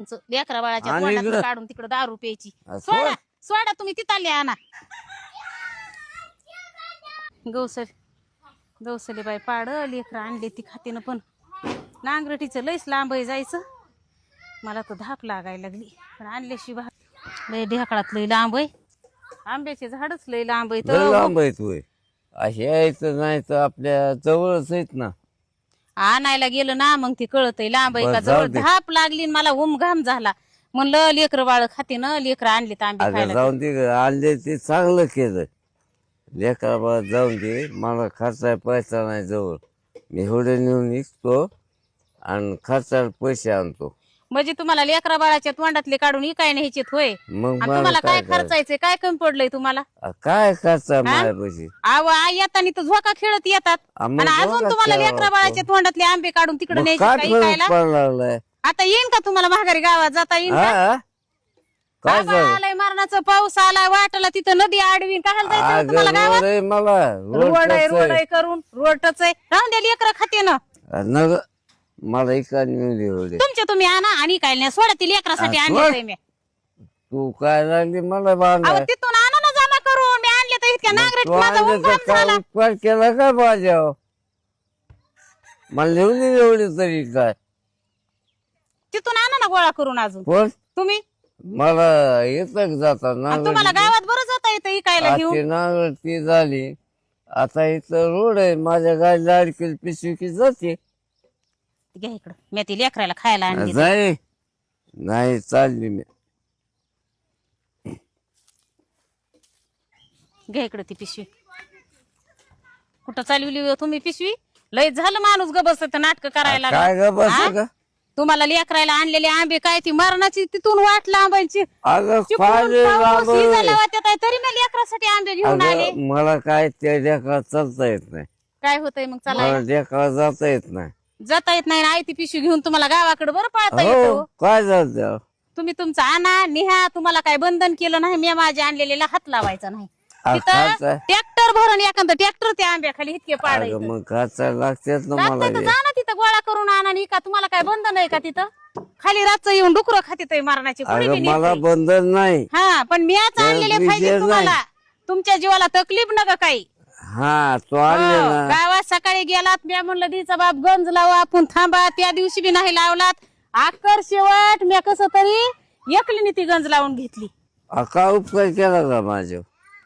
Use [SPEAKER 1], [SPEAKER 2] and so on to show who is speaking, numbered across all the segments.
[SPEAKER 1] लेकरा बाळाच्या
[SPEAKER 2] आणि
[SPEAKER 1] तोंडातलं
[SPEAKER 2] इकडं?
[SPEAKER 1] काढून तिकडे दारू प्यायची.
[SPEAKER 2] आ,
[SPEAKER 1] सोडा
[SPEAKER 2] सोड.
[SPEAKER 1] सोडा तुम्ही तिथं आणा. गौसर गौसली बाई पाड लेकरं आणले ती खातीनं पण. नांगरटीचं लईच लांब आहे जायचं. मला तर धाप लागायला लागली पण आणल्याशिवाय लय ढेकळात लय लांब आहे. आंब्याचे झाडच लय लांब आहे
[SPEAKER 2] लय
[SPEAKER 1] तर
[SPEAKER 2] लांब आहेत होय असे यायचं नाही तर आपल्या जवळच आहेत ना.
[SPEAKER 1] आणायला गेलं ना मग ते कळत लांब आहे
[SPEAKER 2] बरं,
[SPEAKER 1] का?
[SPEAKER 2] जाऊ
[SPEAKER 1] जवळ
[SPEAKER 2] दे.
[SPEAKER 1] धाप लागली आणि मला उम घाम झाला. म्हणलं लेकर बाळ खाते ना लेकर आणले आंबे
[SPEAKER 2] अगं
[SPEAKER 1] खायला
[SPEAKER 2] जाऊन ते आणले ते चांगलं केलं. लेकरा जाऊन दे मला खर्चाय पैसा नाही जवळ. मी एवढे नेऊन निघतो आणि खर्चाला पैसे आणतो.
[SPEAKER 1] म्हणजे तुम्हाला लेकरा बाळाच्या तोंडातले काढून इकाय न्यायचे होय?
[SPEAKER 2] मग
[SPEAKER 1] आणि
[SPEAKER 2] मला
[SPEAKER 1] तुम्हाला काय
[SPEAKER 2] काय करायचं?
[SPEAKER 1] खर्चायचे काय कमी पडलंय तुम्हाला?
[SPEAKER 2] आ, काय खर्च पैसे
[SPEAKER 1] आव आई येताना तर झोका खेळत येतात.
[SPEAKER 2] आ, मग
[SPEAKER 1] आणि अजून तुम्हाला
[SPEAKER 2] खेळावा
[SPEAKER 1] लेकरा बाळाच्या तोंडातले आंबे काढून तिकडे
[SPEAKER 2] मग
[SPEAKER 1] न्यायचे
[SPEAKER 2] काय
[SPEAKER 1] का
[SPEAKER 2] फरक
[SPEAKER 1] इकायला?
[SPEAKER 2] पडायला लागलाय
[SPEAKER 1] आता येईन का तुम्हाला महागारी गावात? जाता येईन का?
[SPEAKER 2] हा? काय
[SPEAKER 1] आबा
[SPEAKER 2] झालं?
[SPEAKER 1] आलाय मरणाचा पाऊस आलाय वाटला तिथं नदी आडवीन काय जायचं
[SPEAKER 2] अगं
[SPEAKER 1] तुम्हाला गावात?
[SPEAKER 2] रोड आहे मला. रोड
[SPEAKER 1] रोड आहे रोड करून रोडच आहे. राहून द्या लेकर खाते ना
[SPEAKER 2] नग मला इका नेऊन एवढे
[SPEAKER 1] तुमचे तुम्ही आणा आणि काय नाही सोडा ती लेकरासाठी
[SPEAKER 2] आ,
[SPEAKER 1] आणले. मी.
[SPEAKER 2] तू काय लागली मला
[SPEAKER 1] अहो तिथून आणा ना जमा करून. मी आणले तर इतक्या नागरिक
[SPEAKER 2] तू
[SPEAKER 1] माझा
[SPEAKER 2] आणलं
[SPEAKER 1] उमगाम
[SPEAKER 2] तर
[SPEAKER 1] झाला.
[SPEAKER 2] काय उपकार केला का माझ्या मला लिहून दे एवढी तरी काय.
[SPEAKER 1] तिथून आणा ना गोळा करून अजून. तुम्ही?
[SPEAKER 2] मला येत जाता
[SPEAKER 1] आणि तुम्हाला गावात बरं जाता येतं इकायला घेऊन?
[SPEAKER 2] नांगर ती झाली. आता इथं रोड आहे. माझ्या गाडीला अडकेल पिशवी की जाते.
[SPEAKER 1] घ्या इकडं. मी ती लेकराला खायला आणली
[SPEAKER 2] जाय नाही चालली मी.
[SPEAKER 1] घ्या इकडं ती पिशवी. कुठं चालवली हो तुम्ही पिशवी? लय झालं माणूस ग बसत नाटक करायला
[SPEAKER 2] काय ग बस
[SPEAKER 1] हा? तुम्हाला लेकरायला आणलेले आंबे काय ती मरणाची तिथून वाट लांबायची.
[SPEAKER 2] अगं
[SPEAKER 1] चिपळूण
[SPEAKER 2] फाले
[SPEAKER 1] पाऊस
[SPEAKER 2] लांब
[SPEAKER 1] इजाला वाटत आहे, तरी मी लेकरासाठी आंबे घेऊन आले.
[SPEAKER 2] अगं मला काय त्या डेका चालता येत नाही.
[SPEAKER 1] काय होतंय मग? चला.
[SPEAKER 2] मला जाता येत नाही.
[SPEAKER 1] जाता येत नाही ना आई ती पिशवी घेऊन तुम्हाला गावाकडे बरं पळता
[SPEAKER 2] हो
[SPEAKER 1] येतो
[SPEAKER 2] काय झालं
[SPEAKER 1] तुम्ही तुमचं आणा निहा तुम्हाला काय बंधन केलं नाही मी माझ्या आणलेल्याला हात लावायचा नाही
[SPEAKER 2] आ,
[SPEAKER 1] तिथं
[SPEAKER 2] खायचं?
[SPEAKER 1] ट्रॅक्टर भरून एखादं ट्रॅक्टर त्या आंब्याखाली इतके
[SPEAKER 2] अगं
[SPEAKER 1] पाडायचं
[SPEAKER 2] मग खायचा लागतेच ना मला
[SPEAKER 1] लागतंय तर
[SPEAKER 2] हे.
[SPEAKER 1] जा ना तिथं गोळा करून आणा नाही का तुम्हाला काय बंधन आहे का तिथं खाली रातचं येऊन डुकर खातीत मारण्याची कोणी बी
[SPEAKER 2] अगं मला. बंधन नाही
[SPEAKER 1] हा पण मी आज आणलेले फायदे
[SPEAKER 2] नाही.
[SPEAKER 1] तुम्हाला तुमच्या जीवाला तकलीफ नका काही
[SPEAKER 2] हा तो
[SPEAKER 1] हो,
[SPEAKER 2] ना.
[SPEAKER 1] गावात सकाळी गेलात मी म्हणलं दीचा बाप गंज लावा आपण थांबा त्या दिवशी बी नाही लावलात. आकर शेवट मी कसं तरी एकलीने ती गंज लावून घेतली.
[SPEAKER 2] का उपकार केला का माझ्या?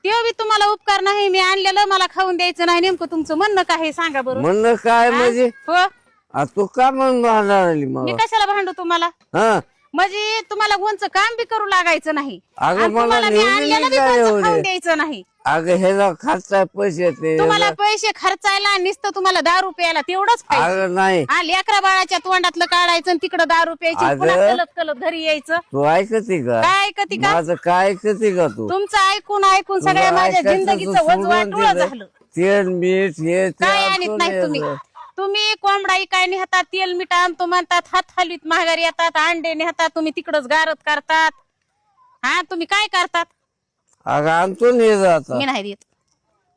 [SPEAKER 1] ते बी तुम्हाला उपकार नाही मी आणलेलं मला खाऊन द्यायचं नाही. नेमकं तुमचं म्हणणं काय सांगा बरं.
[SPEAKER 2] म्हणणं काय म्हणजे?
[SPEAKER 1] हो.
[SPEAKER 2] आ, तू का म्हणून आली
[SPEAKER 1] मी
[SPEAKER 2] मला?
[SPEAKER 1] कशाला भांडू तुम्हाला?
[SPEAKER 2] हा.
[SPEAKER 1] म्हणजे तुम्हाला कोणचं काम बी करू लागायचं नाही.
[SPEAKER 2] अगं
[SPEAKER 1] आणि
[SPEAKER 2] मला
[SPEAKER 1] तुम्हाला मी
[SPEAKER 2] नेहमी
[SPEAKER 1] आणलेलं बी
[SPEAKER 2] काय
[SPEAKER 1] कोणचं
[SPEAKER 2] एवढे?
[SPEAKER 1] खाऊन द्यायचं नाही.
[SPEAKER 2] अगं ह्याला खर्चा पैसे ते.
[SPEAKER 1] तुम्हाला पैसे खर्चायला नुसतं तुम्हाला दारू प्यायला तेवढंच पाहिजे.
[SPEAKER 2] अगं नाही.
[SPEAKER 1] हा लेकरा बाळाच्या तोंडातलं काढायचं आणि तिकडं
[SPEAKER 2] अगं.
[SPEAKER 1] पुन्हा कलत कलत घरी यायचं.
[SPEAKER 2] तू ऐकते का?
[SPEAKER 1] काय ऐकती का?
[SPEAKER 2] माझं काय ऐकते का तू?
[SPEAKER 1] तुमचं ऐकून ऐकून
[SPEAKER 2] तुला
[SPEAKER 1] सगळ्या माझ्या
[SPEAKER 2] ऐकायचं
[SPEAKER 1] जिंदगीचं
[SPEAKER 2] सोडून दिलं.
[SPEAKER 1] झालं.
[SPEAKER 2] तेल मीठ हे ते
[SPEAKER 1] काय आणत नाही तुम्ही. तुम्ही कोंबडा काय नेहतात तेल मीठ आणतो म्हणतात हात हलवीत महागारी येतात अंडे नेहतात तुम्ही तिकडच गारत करतात. हा तुम्ही काय करतात?
[SPEAKER 2] अगं आणतो नाही जाता
[SPEAKER 1] मी नाही देत.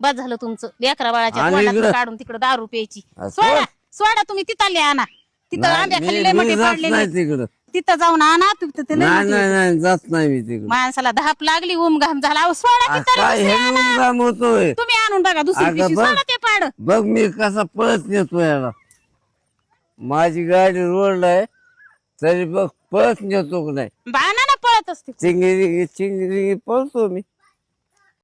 [SPEAKER 1] बस झालं तुमचं. लेकरा बाळाच्या
[SPEAKER 2] आणि?
[SPEAKER 1] काढून तिकडं दारू प्यायची. सोडा सोडा तुम्ही तिथं आणा. तिथं
[SPEAKER 2] नाही,
[SPEAKER 1] लय
[SPEAKER 2] मी
[SPEAKER 1] मोठे
[SPEAKER 2] जात
[SPEAKER 1] पाडलेले
[SPEAKER 2] नाही तिकडं.
[SPEAKER 1] तिथं जाऊन आणा तिथं ते लय
[SPEAKER 2] नाही
[SPEAKER 1] मोठे.
[SPEAKER 2] नाही नाही जात नाही मी तिकडं.
[SPEAKER 1] माणसाला धाप लागली उम घाम झाला. अहो, सोडा
[SPEAKER 2] आ,
[SPEAKER 1] तिथं
[SPEAKER 2] काय
[SPEAKER 1] दुसरी
[SPEAKER 2] हे
[SPEAKER 1] आणा.
[SPEAKER 2] मुद्दाम होतोय?
[SPEAKER 1] तुम्ही आणून बघा दुसरी
[SPEAKER 2] अगं,
[SPEAKER 1] पिशवी.
[SPEAKER 2] बघ.
[SPEAKER 1] सोडा ते पाड.
[SPEAKER 2] बघ मी कसा पळत नेतो याला. माझी गाडी रोडला आहे तरी बघ पळत नेतो का नाही.
[SPEAKER 1] बाणा ना पळत असते.
[SPEAKER 2] चिंगिरी चिंगिरी पळतो मी.